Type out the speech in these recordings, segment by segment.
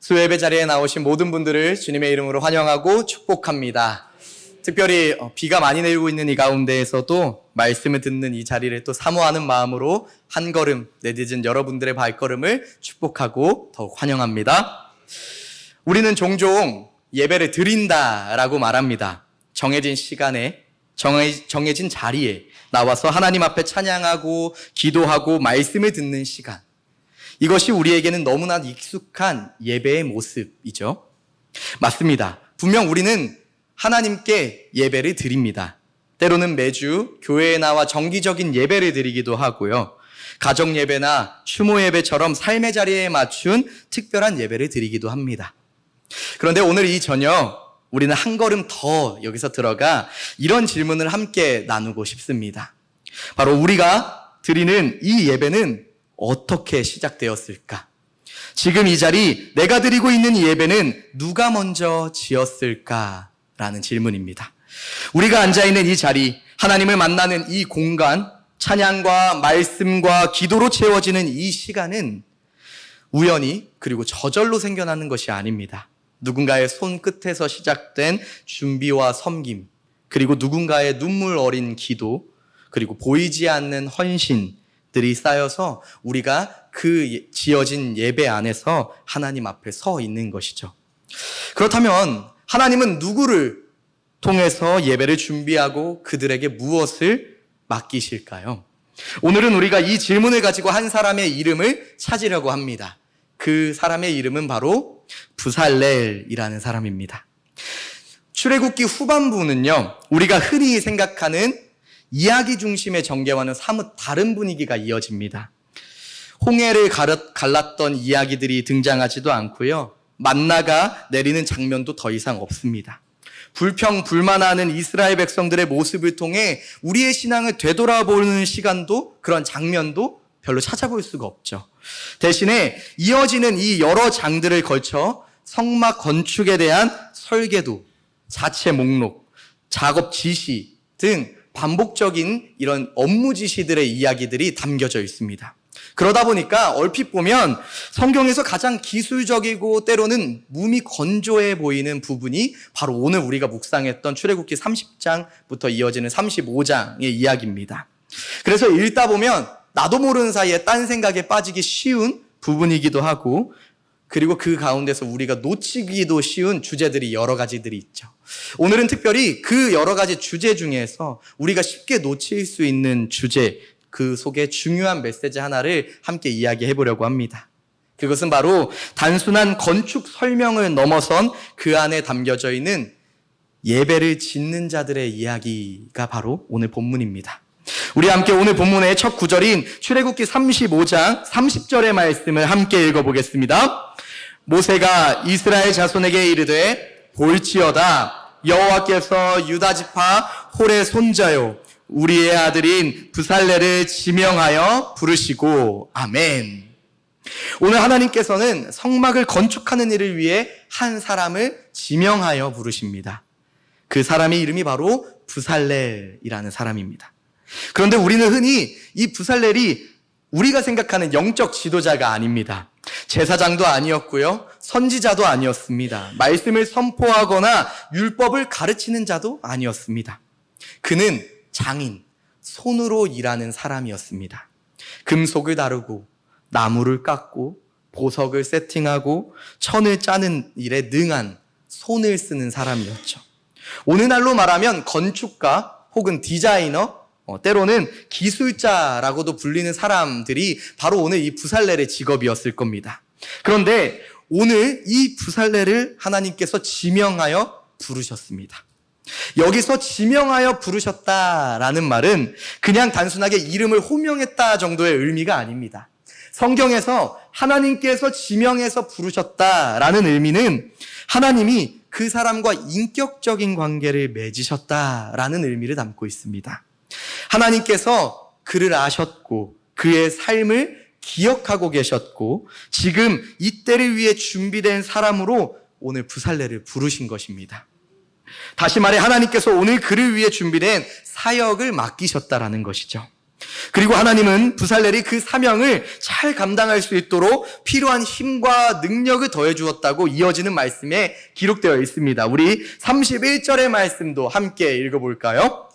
수요예배 자리에 나오신 모든 분들을 주님의 이름으로 환영하고 축복합니다. 특별히 어, 비가 많이 내리고 있는 이 가운데에서도 말씀을 듣는 이 자리를 또 사모하는 마음으로 한 걸음 내딛은 여러분들의 발걸음을 축복하고 더욱 환영합니다. 우리는 종종 예배를 드린다라고 말합니다. 정해진 시간에 정해, 정해진 자리에 나와서 하나님 앞에 찬양하고 기도하고 말씀을 듣는 시간. 이것이 우리에게는 너무나 익숙한 예배의 모습이죠. 맞습니다. 분명 우리는 하나님께 예배를 드립니다. 때로는 매주 교회에 나와 정기적인 예배를 드리기도 하고요. 가정 예배나 추모 예배처럼 삶의 자리에 맞춘 특별한 예배를 드리기도 합니다. 그런데 오늘 이 저녁 우리는 한 걸음 더 여기서 들어가 이런 질문을 함께 나누고 싶습니다. 바로 우리가 드리는 이 예배는 어떻게 시작되었을까? 지금 이 자리 내가 드리고 있는 이 예배는 누가 먼저 지었을까? 라는 질문입니다. 우리가 앉아 있는 이 자리, 하나님을 만나는 이 공간, 찬양과 말씀과 기도로 채워지는 이 시간은 우연히 그리고 저절로 생겨나는 것이 아닙니다. 누군가의 손끝에서 시작된 준비와 섬김, 그리고 누군가의 눈물 어린 기도, 그리고 보이지 않는 헌신 들이 쌓여서 우리가 그 예- 지어진 예배 안에서 하나님 앞에 서 있는 것이죠. 그렇다면 하나님은 누구를 통해서 예배를 준비하고 그들에게 무엇을 맡기실까요? 오늘은 우리가 이 질문을 가지고 한 사람의 이름을 찾으려고 합니다. 그 사람의 이름은 바로 부살렐이라는 사람입니다. 출애굽기 후반부는요, 우리가 흔히 생각하는 이야기 중심의 전개와는 사뭇 다른 분위기가 이어집니다. 홍해를 갈랐던 이야기들이 등장하지도 않고요. 만나가 내리는 장면도 더 이상 없습니다. 불평, 불만하는 이스라엘 백성들의 모습을 통해 우리의 신앙을 되돌아보는 시간도 그런 장면도 별로 찾아볼 수가 없죠. 대신에 이어지는 이 여러 장들을 걸쳐 성막 건축에 대한 설계도, 자체 목록, 작업 지시 등 반복적인 이런 업무 지시들의 이야기들이 담겨져 있습니다. 그러다 보니까 얼핏 보면 성경에서 가장 기술적이고 때로는 몸이 건조해 보이는 부분이 바로 오늘 우리가 묵상했던 출애굽기 30장부터 이어지는 35장의 이야기입니다. 그래서 읽다 보면 나도 모르는 사이에 딴 생각에 빠지기 쉬운 부분이기도 하고 그리고 그 가운데서 우리가 놓치기도 쉬운 주제들이 여러 가지들이 있죠. 오늘은 특별히 그 여러 가지 주제 중에서 우리가 쉽게 놓칠 수 있는 주제, 그 속에 중요한 메시지 하나를 함께 이야기해 보려고 합니다. 그것은 바로 단순한 건축 설명을 넘어선 그 안에 담겨져 있는 예배를 짓는 자들의 이야기가 바로 오늘 본문입니다. 우리 함께 오늘 본문의 첫 구절인 출애굽기 35장 30절의 말씀을 함께 읽어보겠습니다. 모세가 이스라엘 자손에게 이르되 볼지어다 여호와께서 유다 지파 홀의 손자요 우리의 아들인 부살레를 지명하여 부르시고 아멘. 오늘 하나님께서는 성막을 건축하는 일을 위해 한 사람을 지명하여 부르십니다. 그 사람의 이름이 바로 부살렐이라는 사람입니다. 그런데 우리는 흔히 이 부살렐이 우리가 생각하는 영적 지도자가 아닙니다. 제사장도 아니었고요. 선지자도 아니었습니다. 말씀을 선포하거나 율법을 가르치는 자도 아니었습니다. 그는 장인, 손으로 일하는 사람이었습니다. 금속을 다루고 나무를 깎고 보석을 세팅하고 천을 짜는 일에 능한 손을 쓰는 사람이었죠. 오늘날로 말하면 건축가 혹은 디자이너, 어, 때로는 기술자라고도 불리는 사람들이 바로 오늘 이 부살렐의 직업이었을 겁니다. 그런데 오늘 이 부살렐을 하나님께서 지명하여 부르셨습니다. 여기서 지명하여 부르셨다라는 말은 그냥 단순하게 이름을 호명했다 정도의 의미가 아닙니다. 성경에서 하나님께서 지명해서 부르셨다라는 의미는 하나님이 그 사람과 인격적인 관계를 맺으셨다라는 의미를 담고 있습니다. 하나님께서 그를 아셨고 그의 삶을 기억하고 계셨고 지금 이 때를 위해 준비된 사람으로 오늘 부살레를 부르신 것입니다. 다시 말해 하나님께서 오늘 그를 위해 준비된 사역을 맡기셨다라는 것이죠. 그리고 하나님은 부살렐이 그 사명을 잘 감당할 수 있도록 필요한 힘과 능력을 더해 주었다고 이어지는 말씀에 기록되어 있습니다. 우리 31절의 말씀도 함께 읽어 볼까요?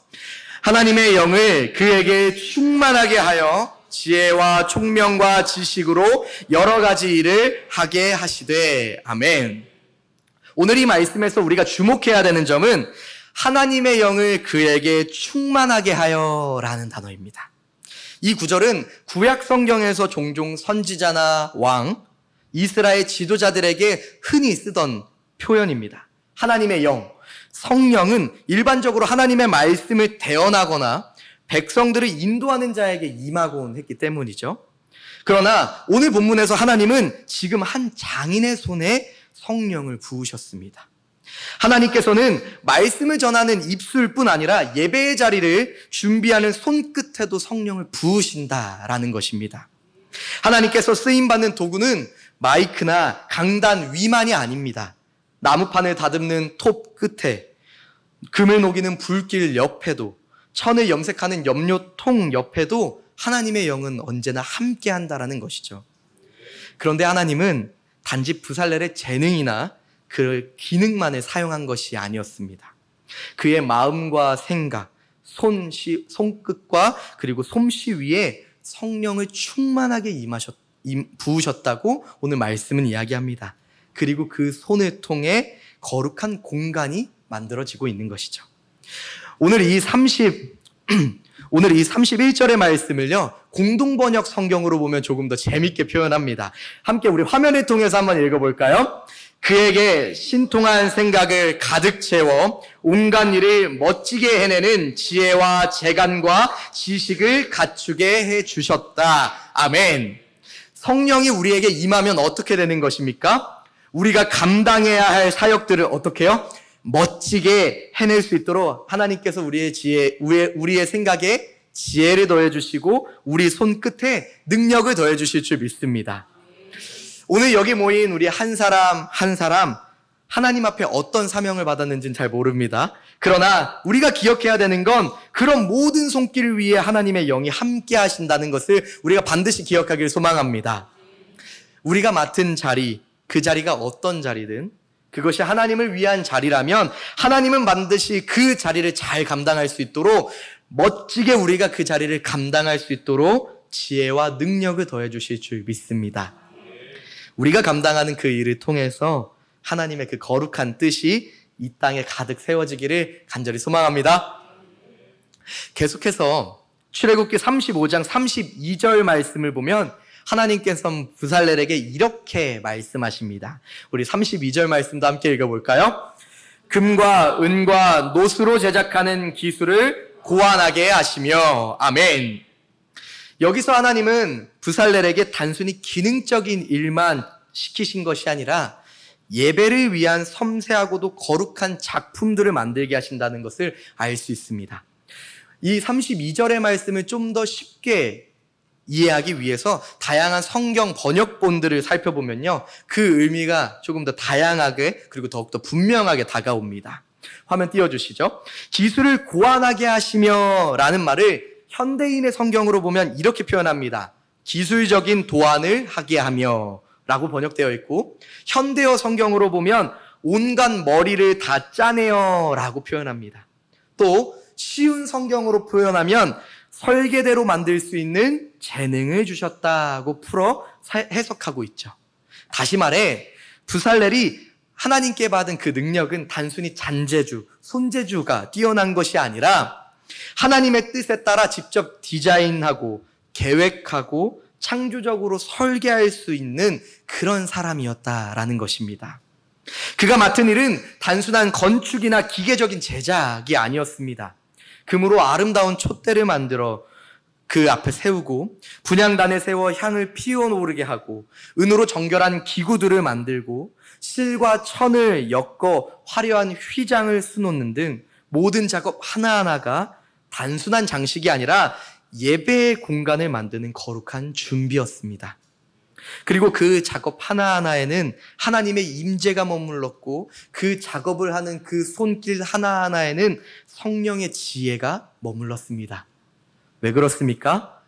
하나님의 영을 그에게 충만하게 하여 지혜와 총명과 지식으로 여러 가지 일을 하게 하시되 아멘. 오늘 이 말씀에서 우리가 주목해야 되는 점은 하나님의 영을 그에게 충만하게 하여라는 단어입니다. 이 구절은 구약 성경에서 종종 선지자나 왕, 이스라엘 지도자들에게 흔히 쓰던 표현입니다. 하나님의 영, 성령은 일반적으로 하나님의 말씀을 대언하거나 백성들을 인도하는 자에게 임하곤 했기 때문이죠. 그러나 오늘 본문에서 하나님은 지금 한 장인의 손에 성령을 부으셨습니다. 하나님께서는 말씀을 전하는 입술뿐 아니라 예배의 자리를 준비하는 손끝에도 성령을 부으신다라는 것입니다. 하나님께서 쓰임받는 도구는 마이크나 강단 위만이 아닙니다. 나무판을 다듬는 톱 끝에, 금을 녹이는 불길 옆에도, 천을 염색하는 염료통 옆에도 하나님의 영은 언제나 함께 한다라는 것이죠. 그런데 하나님은 단지 부살렐의 재능이나 그 기능만을 사용한 것이 아니었습니다. 그의 마음과 생각, 손시, 손끝과 그리고 솜씨 위에 성령을 충만하게 임하셨, 임, 부으셨다고 오늘 말씀은 이야기합니다. 그리고 그 손을 통해 거룩한 공간이 만들어지고 있는 것이죠. 오늘 이 30, 오늘 이 31절의 말씀을요, 공동번역 성경으로 보면 조금 더 재밌게 표현합니다. 함께 우리 화면을 통해서 한번 읽어볼까요? 그에게 신통한 생각을 가득 채워 온갖 일을 멋지게 해내는 지혜와 재간과 지식을 갖추게 해 주셨다. 아멘. 성령이 우리에게 임하면 어떻게 되는 것입니까? 우리가 감당해야 할 사역들을 어떻게 해요? 멋지게 해낼 수 있도록 하나님께서 우리의 지혜, 우리의 생각에 지혜를 더해 주시고 우리 손끝에 능력을 더해 주실 줄 믿습니다. 오늘 여기 모인 우리 한 사람 한 사람 하나님 앞에 어떤 사명을 받았는지는 잘 모릅니다. 그러나 우리가 기억해야 되는 건 그런 모든 손길 위에 하나님의 영이 함께 하신다는 것을 우리가 반드시 기억하길 소망합니다. 우리가 맡은 자리, 그 자리가 어떤 자리든 그것이 하나님을 위한 자리라면 하나님은 반드시 그 자리를 잘 감당할 수 있도록 멋지게 우리가 그 자리를 감당할 수 있도록 지혜와 능력을 더해 주실 줄 믿습니다. 우리가 감당하는 그 일을 통해서 하나님의 그 거룩한 뜻이 이 땅에 가득 세워지기를 간절히 소망합니다. 계속해서 출애굽기 35장 32절 말씀을 보면 하나님께서 부살렐에게 이렇게 말씀하십니다. 우리 32절 말씀도 함께 읽어볼까요? 금과 은과 노수로 제작하는 기술을 고안하게 하시며 아멘. 여기서 하나님은 부살렐에게 단순히 기능적인 일만 시키신 것이 아니라 예배를 위한 섬세하고도 거룩한 작품들을 만들게 하신다는 것을 알 수 있습니다. 이 32절의 말씀을 좀 더 쉽게 이해하기 위해서 다양한 성경 번역본들을 살펴보면요. 그 의미가 조금 더 다양하게 그리고 더욱더 분명하게 다가옵니다. 화면 띄워주시죠. 기술을 고안하게 하시며 라는 말을 현대인의 성경으로 보면 이렇게 표현합니다. 기술적인 도안을 하게 하며 라고 번역되어 있고 현대어 성경으로 보면 온갖 머리를 다 짜내어 라고 표현합니다. 또 쉬운 성경으로 표현하면 설계대로 만들 수 있는 재능을 주셨다고 풀어 해석하고 있죠. 다시 말해 부살렐이 하나님께 받은 그 능력은 단순히 잔재주, 손재주가 뛰어난 것이 아니라 하나님의 뜻에 따라 직접 디자인하고 계획하고 창조적으로 설계할 수 있는 그런 사람이었다라는 것입니다. 그가 맡은 일은 단순한 건축이나 기계적인 제작이 아니었습니다. 금으로 아름다운 촛대를 만들어 그 앞에 세우고 분양단에 세워 향을 피워오르게 하고 은으로 정결한 기구들을 만들고 실과 천을 엮어 화려한 휘장을 수놓는 등 모든 작업 하나하나가 단순한 장식이 아니라 예배의 공간을 만드는 거룩한 준비였습니다. 그리고 그 작업 하나하나에는 하나님의 임재가 머물렀고 그 작업을 하는 그 손길 하나하나에는 성령의 지혜가 머물렀습니다. 왜 그렇습니까?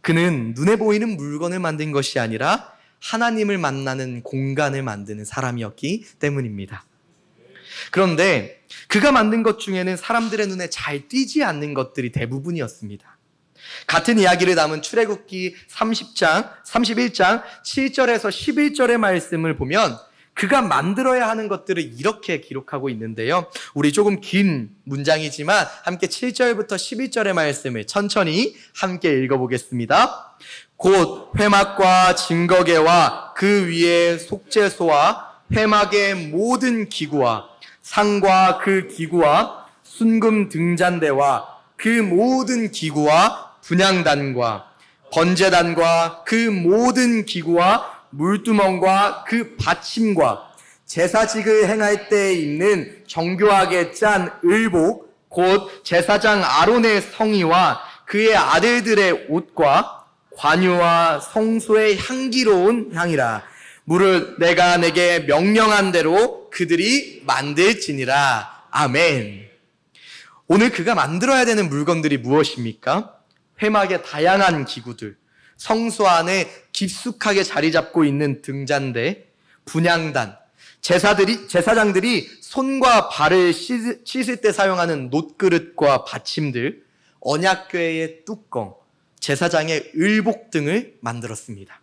그는 눈에 보이는 물건을 만든 것이 아니라 하나님을 만나는 공간을 만드는 사람이었기 때문입니다. 그런데 그가 만든 것 중에는 사람들의 눈에 잘 띄지 않는 것들이 대부분이었습니다. 같은 이야기를 담은 출애굽기 30장, 31장 7절에서 11절의 말씀을 보면 그가 만들어야 하는 것들을 이렇게 기록하고 있는데요. 우리 조금 긴 문장이지만 함께 7절부터 11절의 말씀을 천천히 함께 읽어보겠습니다. 곧 회막과 증거계와 그 위에 속죄소와 회막의 모든 기구와 상과 그 기구와 순금 등잔대와 그 모든 기구와 분양단과 번제단과 그 모든 기구와 물두멍과 그 받침과 제사직을 행할 때 입는 정교하게 짠 의복 곧 제사장 아론의 성의와 그의 아들들의 옷과 관유와 성소의 향기로운 향이라 물을 내가 내게 명령한 대로 그들이 만들지니라 아멘. 오늘 그가 만들어야 되는 물건들이 무엇입니까? 회막의 다양한 기구들, 성소 안에 깊숙하게 자리 잡고 있는 등잔대, 분양단, 제사들이, 제사장들이 손과 발을 씻을, 씻을 때 사용하는 놋그릇과 받침들, 언약궤의 뚜껑, 제사장의 의복 등을 만들었습니다.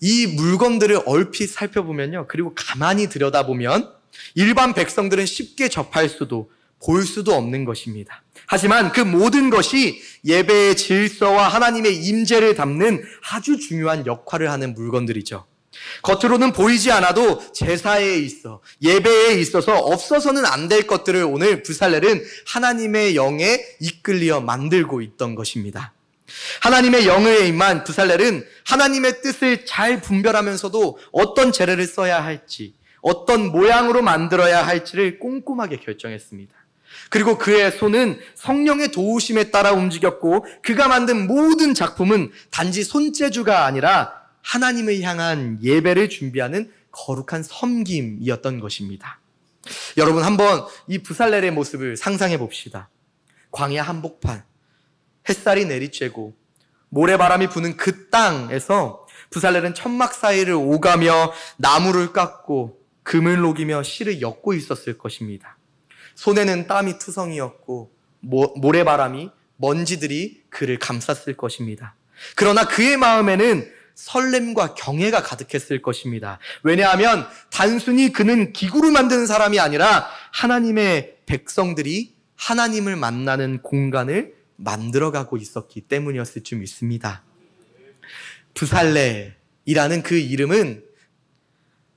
이 물건들을 얼핏 살펴보면요. 그리고 가만히 들여다보면 일반 백성들은 쉽게 접할 수도 볼 수도 없는 것입니다. 하지만 그 모든 것이 예배의 질서와 하나님의 임재를 담는 아주 중요한 역할을 하는 물건들이죠. 겉으로는 보이지 않아도 제사에 있어 예배에 있어서 없어서는 안 될 것들을 오늘 부살렐은 하나님의 영에 이끌려 만들고 있던 것입니다. 하나님의 영에 임한 부살렐은 하나님의 뜻을 잘 분별하면서도 어떤 재료를 써야 할지, 어떤 모양으로 만들어야 할지를 꼼꼼하게 결정했습니다. 그리고 그의 손은 성령의 도우심에 따라 움직였고 그가 만든 모든 작품은 단지 손재주가 아니라 하나님을 향한 예배를 준비하는 거룩한 섬김이었던 것입니다. 여러분 한번 이 부살렐의 모습을 상상해 봅시다. 광야 한복판, 햇살이 내리쬐고 모래바람이 부는 그 땅에서 부살렐은 천막 사이를 오가며 나무를 깎고 금을 녹이며 실을 엮고 있었을 것입니다. 손에는 땀이 투성이었고 모, 모래바람이 먼지들이 그를 감쌌을 것입니다. 그러나 그의 마음에는 설렘과 경애가 가득했을 것입니다. 왜냐하면 단순히 그는 기구를 만드는 사람이 아니라 하나님의 백성들이 하나님을 만나는 공간을 만들어가고 있었기 때문이었을 줄 믿습니다. 부살레이라는 그 이름은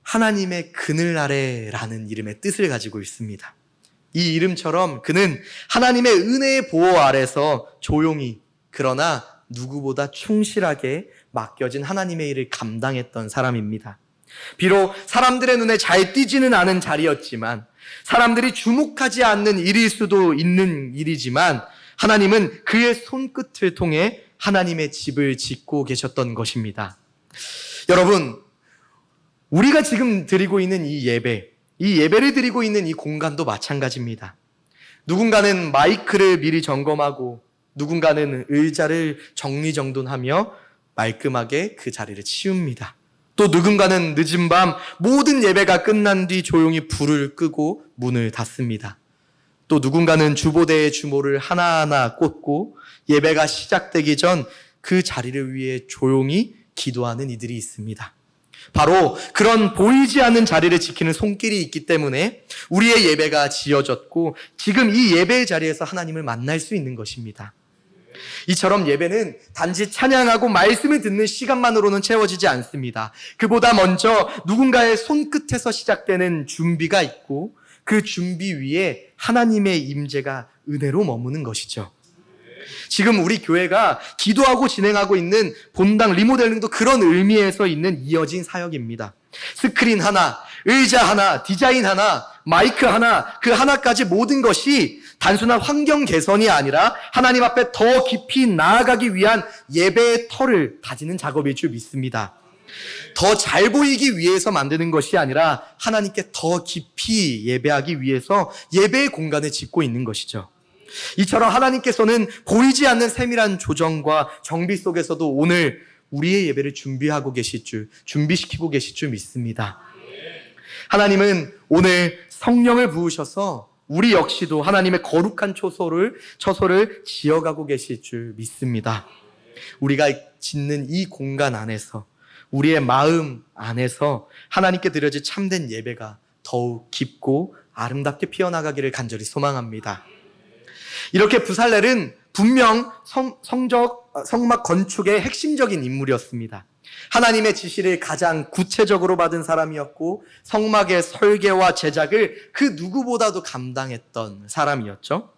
하나님의 그늘 아래라는 이름의 뜻을 가지고 있습니다. 이 이름처럼 그는 하나님의 은혜의 보호 아래서 조용히 그러나 누구보다 충실하게 맡겨진 하나님의 일을 감당했던 사람입니다. 비록 사람들의 눈에 잘 띄지는 않은 자리였지만 사람들이 주목하지 않는 일일 수도 있는 일이지만 하나님은 그의 손끝을 통해 하나님의 집을 짓고 계셨던 것입니다. 여러분, 우리가 지금 드리고 있는 이 예배, 이 예배를 드리고 있는 이 공간도 마찬가지입니다. 누군가는 마이크를 미리 점검하고 누군가는 의자를 정리정돈하며 말끔하게 그 자리를 치웁니다. 또 누군가는 늦은 밤 모든 예배가 끝난 뒤 조용히 불을 끄고 문을 닫습니다. 또 누군가는 주보대의 주모를 하나하나 꽂고 예배가 시작되기 전 그 자리를 위해 조용히 기도하는 이들이 있습니다. 바로 그런 보이지 않는 자리를 지키는 손길이 있기 때문에 우리의 예배가 지어졌고 지금 이 예배의 자리에서 하나님을 만날 수 있는 것입니다. 이처럼 예배는 단지 찬양하고 말씀을 듣는 시간만으로는 채워지지 않습니다. 그보다 먼저 누군가의 손끝에서 시작되는 준비가 있고 그 준비 위에 하나님의 임재가 은혜로 머무는 것이죠. 지금 우리 교회가 기도하고 진행하고 있는 본당 리모델링도 그런 의미에서 있는 이어진 사역입니다. 스크린 하나, 의자 하나, 디자인 하나, 마이크 하나, 그 하나까지 모든 것이 단순한 환경 개선이 아니라 하나님 앞에 더 깊이 나아가기 위한 예배의 털을 다지는 작업일 줄 믿습니다. 더 잘 보이기 위해서 만드는 것이 아니라 하나님께 더 깊이 예배하기 위해서 예배의 공간을 짓고 있는 것이죠. 이처럼 하나님께서는 보이지 않는 세밀한 조정과 정비 속에서도 오늘 우리의 예배를 준비하고 계실 줄, 준비시키고 계실 줄 믿습니다. 하나님은 오늘 성령을 부으셔서 우리 역시도 하나님의 거룩한 초소를, 처소를 지어가고 계실 줄 믿습니다. 우리가 짓는 이 공간 안에서 우리의 마음 안에서 하나님께 드려질 참된 예배가 더욱 깊고 아름답게 피어나가기를 간절히 소망합니다. 이렇게 부살렐은 분명 성, 성적, 어, 성막 건축의 핵심적인 인물이었습니다. 하나님의 지시를 가장 구체적으로 받은 사람이었고 성막의 설계와 제작을 그 누구보다도 감당했던 사람이었죠.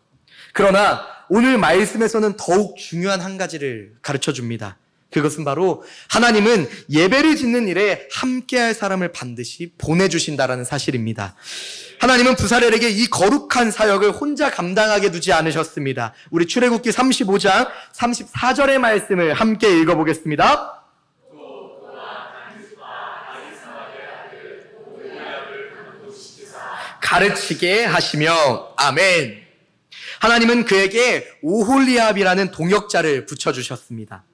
그러나 오늘 말씀에서는 더욱 중요한 한 가지를 가르쳐 줍니다. 그것은 바로 하나님은 예배를 짓는 일에 함께할 사람을 반드시 보내주신다라는 사실입니다. 하나님은 부사렐에게 이 거룩한 사역을 혼자 감당하게 두지 않으셨습니다. 우리 출애굽기 35장 34절의 말씀을 함께 읽어보겠습니다. 가르치게 하시며 아멘. 하나님은 그에게 오홀리압이라는 동역자를 붙여주셨습니다.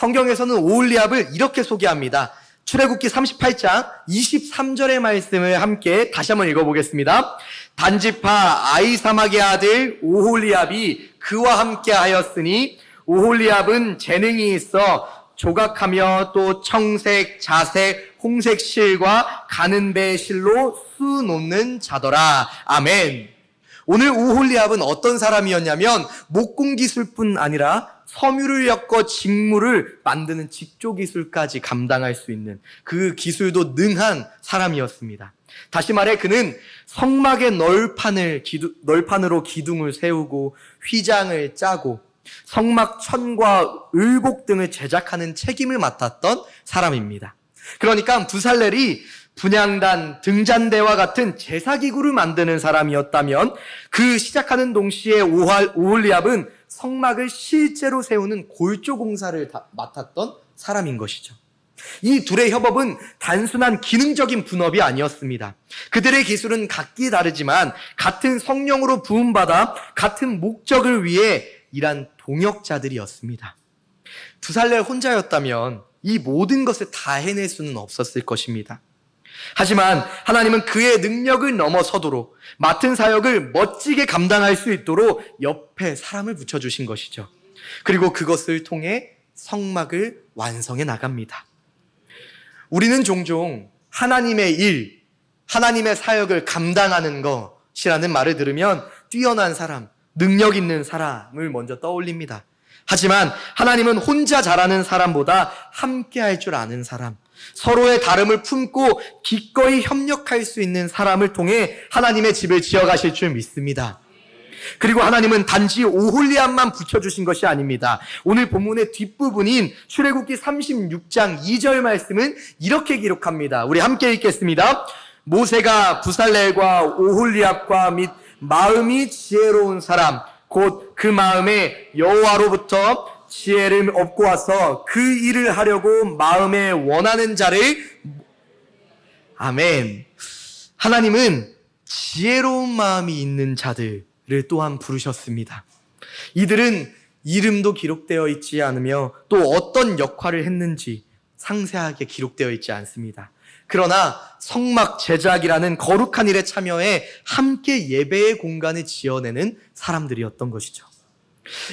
성경에서는 오홀리압을 이렇게 소개합니다. 출애굽기 38장 23절의 말씀을 함께 다시 한번 읽어보겠습니다. 단지파 아이사막의 아들 오홀리압이 그와 함께 하였으니 오홀리압은 재능이 있어 조각하며 또 청색, 자색, 홍색 실과 가는 배 실로 수 놓는 자더라. 아멘. 오늘 오홀리압은 어떤 사람이었냐면 목공 기술뿐 아니라 섬유를 엮어 직물을 만드는 직조 기술까지 감당할 수 있는 그 기술도 능한 사람이었습니다. 다시 말해 그는 성막의 널판을 기두, 널판으로 기둥을 세우고 휘장을 짜고 성막 천과 을곡 등을 제작하는 책임을 맡았던 사람입니다. 그러니까 부살렐이 분양단, 등잔대와 같은 제사기구를 만드는 사람이었다면 그 시작하는 동시에 오할, 오홀리압은 성막을 실제로 세우는 골조 공사를 다, 맡았던 사람인 것이죠. 이 둘의 협업은 단순한 기능적인 분업이 아니었습니다. 그들의 기술은 각기 다르지만 같은 성령으로 부음받아 같은 목적을 위해 일한 동역자들이었습니다. 부살렐 혼자였다면 이 모든 것을 다 해낼 수는 없었을 것입니다. 하지만 하나님은 그의 능력을 넘어서도록 맡은 사역을 멋지게 감당할 수 있도록 옆에 사람을 붙여주신 것이죠. 그리고 그것을 통해 성막을 완성해 나갑니다. 우리는 종종 하나님의 일, 하나님의 사역을 감당하는 것이라는 말을 들으면 뛰어난 사람, 능력 있는 사람을 먼저 떠올립니다. 하지만 하나님은 혼자 잘하는 사람보다 함께 할 줄 아는 사람, 서로의 다름을 품고 기꺼이 협력할 수 있는 사람을 통해 하나님의 집을 지어가실 줄 믿습니다. 그리고 하나님은 단지 오홀리암만 붙여주신 것이 아닙니다. 오늘 본문의 뒷부분인 출애굽기 36장 2절 말씀은 이렇게 기록합니다. 우리 함께 읽겠습니다. 모세가 부살렐과 오홀리압과 및 마음이 지혜로운 사람 곧 그 마음에 여호와로부터 지혜를 얻고 와서 그 일을 하려고 마음에 원하는 자를 아멘. 하나님은 지혜로운 마음이 있는 자들을 또한 부르셨습니다. 이들은 이름도 기록되어 있지 않으며 또 어떤 역할을 했는지 상세하게 기록되어 있지 않습니다. 그러나 성막 제작이라는 거룩한 일에 참여해 함께 예배의 공간을 지어내는 사람들이었던 것이죠.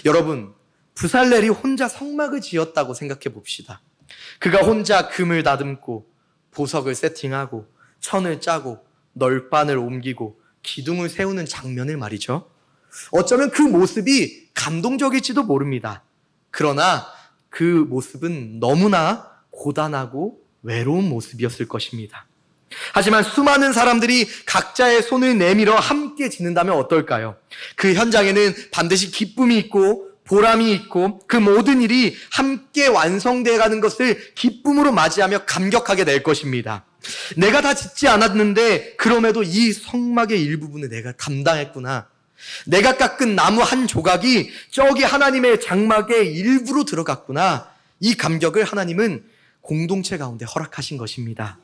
여러분, 부살렐이 혼자 성막을 지었다고 생각해 봅시다. 그가 혼자 금을 다듬고 보석을 세팅하고 천을 짜고 널판을 옮기고 기둥을 세우는 장면을 말이죠. 어쩌면 그 모습이 감동적일지도 모릅니다. 그러나 그 모습은 너무나 고단하고 외로운 모습이었을 것입니다. 하지만 수많은 사람들이 각자의 손을 내밀어 함께 짓는다면 어떨까요? 그 현장에는 반드시 기쁨이 있고 보람이 있고 그 모든 일이 함께 완성되어 가는 것을 기쁨으로 맞이하며 감격하게 될 것입니다. 내가 다 짓지 않았는데 그럼에도 이 성막의 일부분을 내가 감당했구나. 내가 깎은 나무 한 조각이 저기 하나님의 장막의 일부로 들어갔구나. 이 감격을 하나님은 공동체 가운데 허락하신 것입니다.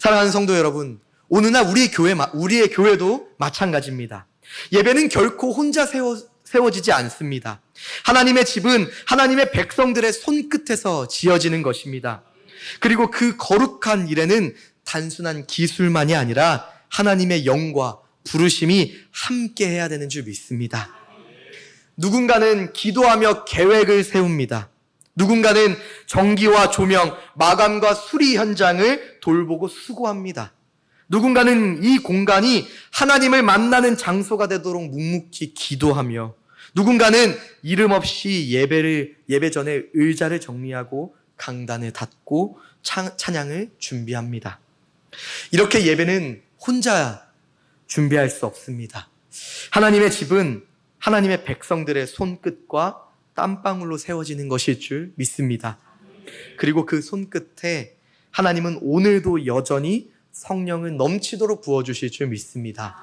사랑하는 성도 여러분, 오늘날 우리의 교회, 우리의 교회도 마찬가지입니다. 예배는 결코 혼자 세워, 세워지지 않습니다. 하나님의 집은 하나님의 백성들의 손끝에서 지어지는 것입니다. 그리고 그 거룩한 일에는 단순한 기술만이 아니라 하나님의 영과 부르심이 함께 해야 되는 줄 믿습니다. 누군가는 기도하며 계획을 세웁니다. 누군가는 전기와 조명, 마감과 수리 현장을 돌보고 수고합니다. 누군가는 이 공간이 하나님을 만나는 장소가 되도록 묵묵히 기도하며 누군가는 이름 없이 예배를 예배 전에 의자를 정리하고 강단을 닫고 찬, 찬양을 준비합니다. 이렇게 예배는 혼자 준비할 수 없습니다. 하나님의 집은 하나님의 백성들의 손끝과 땀방울로 세워지는 것일 줄 믿습니다. 그리고 그 손끝에 하나님은 오늘도 여전히 성령을 넘치도록 부어주실 줄 믿습니다.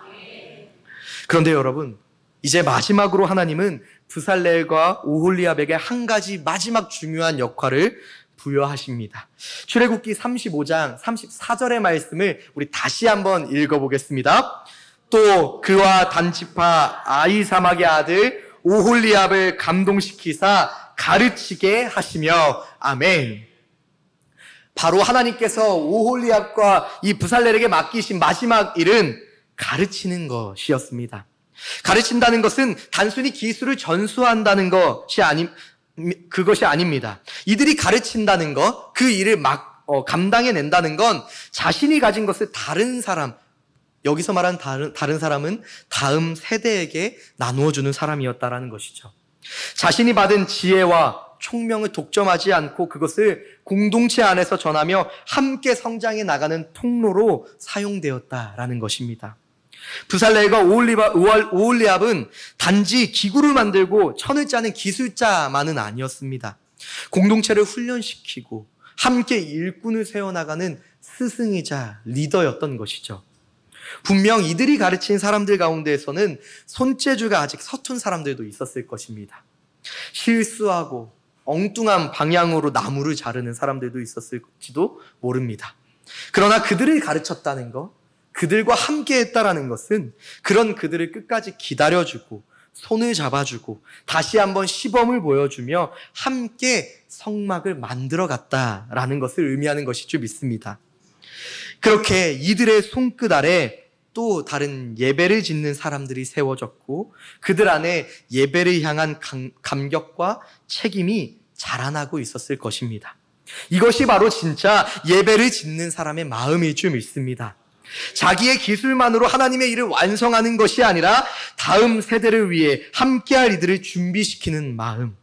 그런데 여러분, 이제 마지막으로 하나님은 부살렐과 오홀리압에게 한 가지 마지막 중요한 역할을 부여하십니다. 출애굽기 35장 34절의 말씀을 우리 다시 한번 읽어보겠습니다. 또 그와 단지파 아이 사막의 아들 오홀리압을 감동시키사 가르치게 하시며 아멘. 바로 하나님께서 오홀리압과 이 부살렐에게 맡기신 마지막 일은 가르치는 것이었습니다. 가르친다는 것은 단순히 기술을 전수한다는 것이 아니 그것이 아닙니다. 이들이 가르친다는 것, 그 일을 막 어, 감당해낸다는 건 자신이 가진 것을 다른 사람, 여기서 말하는 다른, 다른 사람은 다음 세대에게 나누어주는 사람이었다라는 것이죠. 자신이 받은 지혜와 총명을 독점하지 않고 그것을 공동체 안에서 전하며 함께 성장해 나가는 통로로 사용되었다라는 것입니다. 부살레가 오올리압은 단지 기구를 만들고 천을 짜는 기술자만은 아니었습니다. 공동체를 훈련시키고 함께 일꾼을 세워나가는 스승이자 리더였던 것이죠. 분명 이들이 가르친 사람들 가운데에서는 손재주가 아직 서툰 사람들도 있었을 것입니다. 실수하고 엉뚱한 방향으로 나무를 자르는 사람들도 있었을지도 모릅니다. 그러나 그들을 가르쳤다는 것, 그들과 함께 했다라는 것은 그런 그들을 끝까지 기다려주고 손을 잡아주고 다시 한번 시범을 보여주며 함께 성막을 만들어 갔다라는 것을 의미하는 것이 줄 믿습니다. 그렇게 이들의 손끝 아래 또 다른 예배를 짓는 사람들이 세워졌고 그들 안에 예배를 향한 감, 감격과 책임이 자라나고 있었을 것입니다. 이것이 바로 진짜 예배를 짓는 사람의 마음일 줄 믿습니다. 자기의 기술만으로 하나님의 일을 완성하는 것이 아니라 다음 세대를 위해 함께할 이들을 준비시키는 마음.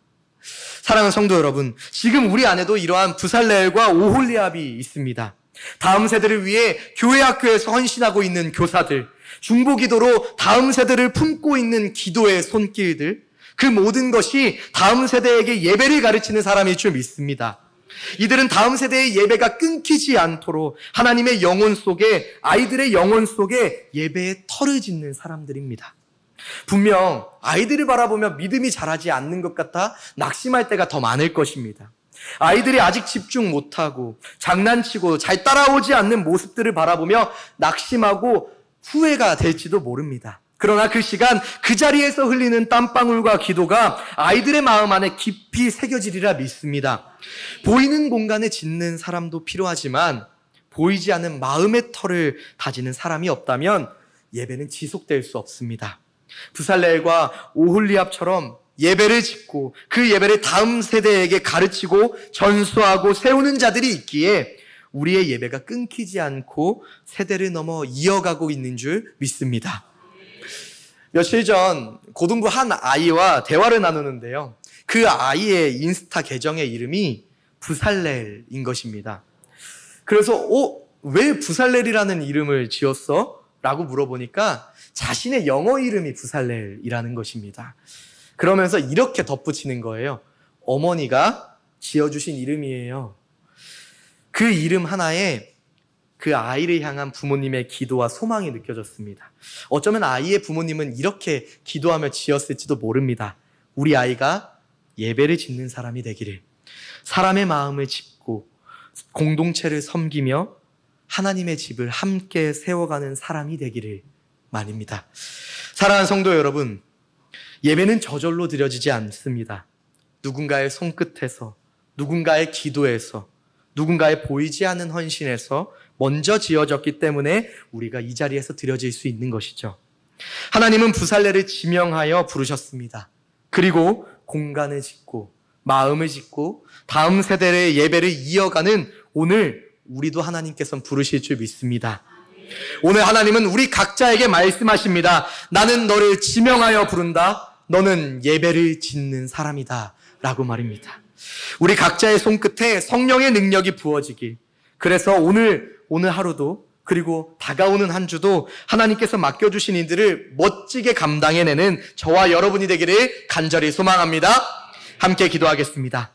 사랑하는 성도 여러분, 지금 우리 안에도 이러한 부살렐과 오홀리압이 있습니다. 다음 세대를 위해 교회 학교에서 헌신하고 있는 교사들, 중보 기도로 다음 세대를 품고 있는 기도의 손길들, 그 모든 것이 다음 세대에게 예배를 가르치는 사람일 줄 믿습니다. 이들은 다음 세대의 예배가 끊기지 않도록 하나님의 영혼 속에, 아이들의 영혼 속에 예배의 털을 짓는 사람들입니다. 분명 아이들을 바라보며 믿음이 자라지 않는 것 같아 낙심할 때가 더 많을 것입니다. 아이들이 아직 집중 못하고 장난치고 잘 따라오지 않는 모습들을 바라보며 낙심하고 후회가 될지도 모릅니다. 그러나 그 시간 그 자리에서 흘리는 땀방울과 기도가 아이들의 마음 안에 깊이 새겨지리라 믿습니다. 보이는 공간에 짓는 사람도 필요하지만 보이지 않는 마음의 털을 다지는 사람이 없다면 예배는 지속될 수 없습니다. 부살렐과 오홀리압처럼 예배를 짓고 그 예배를 다음 세대에게 가르치고 전수하고 세우는 자들이 있기에 우리의 예배가 끊기지 않고 세대를 넘어 이어가고 있는 줄 믿습니다. 며칠 전 고등부 한 아이와 대화를 나누는데요. 그 아이의 인스타 계정의 이름이 부살렐인 것입니다. 그래서 어, 왜 부살렐이라는 이름을 지었어? 라고 물어보니까 자신의 영어 이름이 부살렐이라는 것입니다. 그러면서 이렇게 덧붙이는 거예요. 어머니가 지어주신 이름이에요. 그 이름 하나에 그 아이를 향한 부모님의 기도와 소망이 느껴졌습니다. 어쩌면 아이의 부모님은 이렇게 기도하며 지었을지도 모릅니다. 우리 아이가 예배를 짓는 사람이 되기를, 사람의 마음을 짚고 공동체를 섬기며 하나님의 집을 함께 세워가는 사람이 되기를 말입니다. 사랑하는 성도 여러분, 예배는 저절로 드려지지 않습니다. 누군가의 손끝에서, 누군가의 기도에서, 누군가의 보이지 않는 헌신에서 먼저 지어졌기 때문에 우리가 이 자리에서 드려질 수 있는 것이죠. 하나님은 부살레를 지명하여 부르셨습니다. 그리고 공간을 짓고 마음을 짓고 다음 세대의 예배를 이어가는 오늘 우리도 하나님께서 부르실 줄 믿습니다. 오늘 하나님은 우리 각자에게 말씀하십니다. 나는 너를 지명하여 부른다. 너는 예배를 짓는 사람이다. 라고 말입니다. 우리 각자의 손끝에 성령의 능력이 부어지길. 그래서 오늘, 오늘 하루도 그리고 다가오는 한 주도 하나님께서 맡겨주신 이들을 멋지게 감당해내는 저와 여러분이 되기를 간절히 소망합니다. 함께 기도하겠습니다.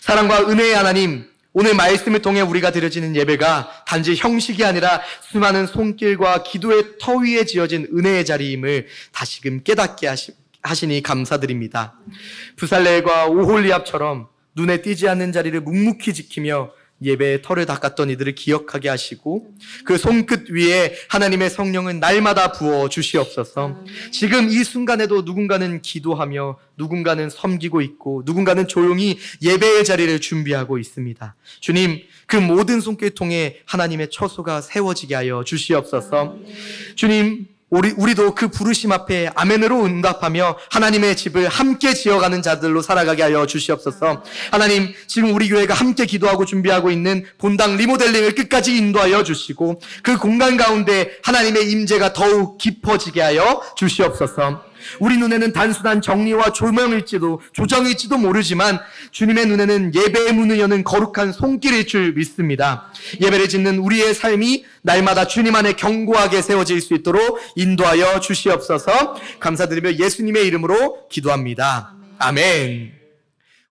사랑과 은혜의 하나님, 오늘 말씀을 통해 우리가 드려지는 예배가 단지 형식이 아니라 수많은 손길과 기도의 터 위에 지어진 은혜의 자리임을 다시금 깨닫게 하시, 하시니 감사드립니다. 부살렐과 오홀리압처럼 눈에 띄지 않는 자리를 묵묵히 지키며 예배의 털을 닦았던 이들을 기억하게 하시고 그 손끝 위에 하나님의 성령은 날마다 부어 주시옵소서. 지금 이 순간에도 누군가는 기도하며 누군가는 섬기고 있고 누군가는 조용히 예배의 자리를 준비하고 있습니다. 주님, 그 모든 손길 통해 하나님의 처소가 세워지게 하여 주시옵소서. 주님, 우리, 우리도 그 부르심 앞에 아멘으로 응답하며 하나님의 집을 함께 지어가는 자들로 살아가게 하여 주시옵소서. 하나님, 지금 우리 교회가 함께 기도하고 준비하고 있는 본당 리모델링을 끝까지 인도하여 주시고 그 공간 가운데 하나님의 임재가 더욱 깊어지게 하여 주시옵소서. 우리 눈에는 단순한 정리와 조명일지도 조정일지도 모르지만 주님의 눈에는 예배의 문을 여는 거룩한 손길일 줄 믿습니다. 예배를 짓는 우리의 삶이 날마다 주님 안에 견고하게 세워질 수 있도록 인도하여 주시옵소서. 감사드리며 예수님의 이름으로 기도합니다. 아멘.